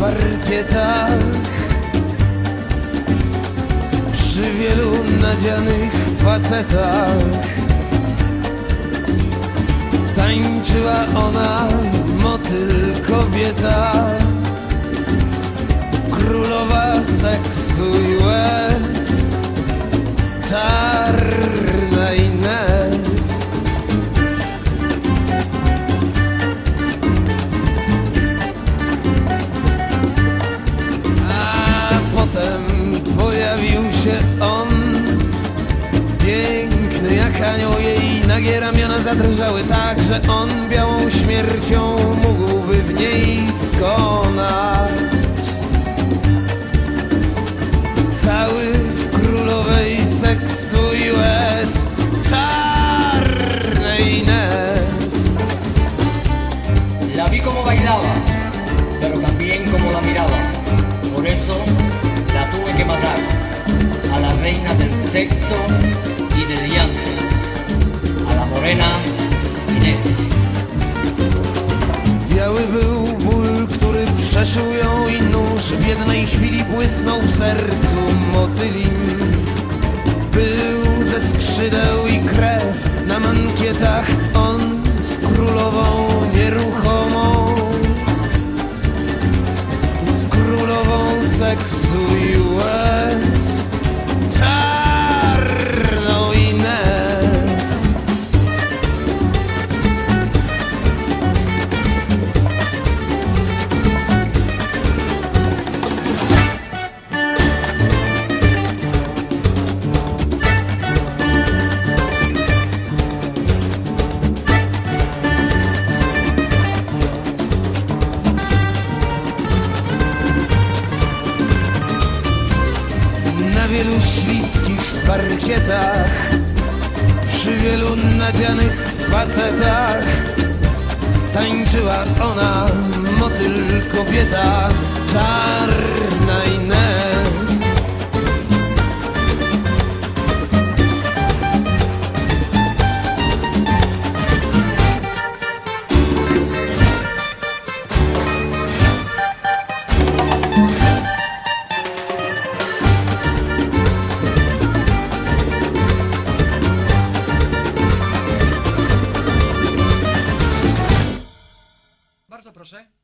parkietach Przy wielu nadzianych facetach. Tańczyła ona motyl kobieta Królowa seksu i łez Czarna się on Piękny jak anioł jej nagie ramiona zadrżały tak, że on białą śmiercią mógłby w niej skonać Cały w królowej seksu łez Czarnej Inez La vi como bailaba, pero también como la miraba. Por eso la tuve que matar. Reina del sexo y del llanto. A la morena Inés. Biały był ból, który przeszył ją i nóż w jednej chwili błysnął w sercu motylim. Był ze skrzydeł i krew na mankietach, on z królową nieruchomą. Z królową seksu Na wielu śliskich parkietach Przy wielu nadzianych facetach Tańczyła ona, motyl kobieta. Czarna proszę.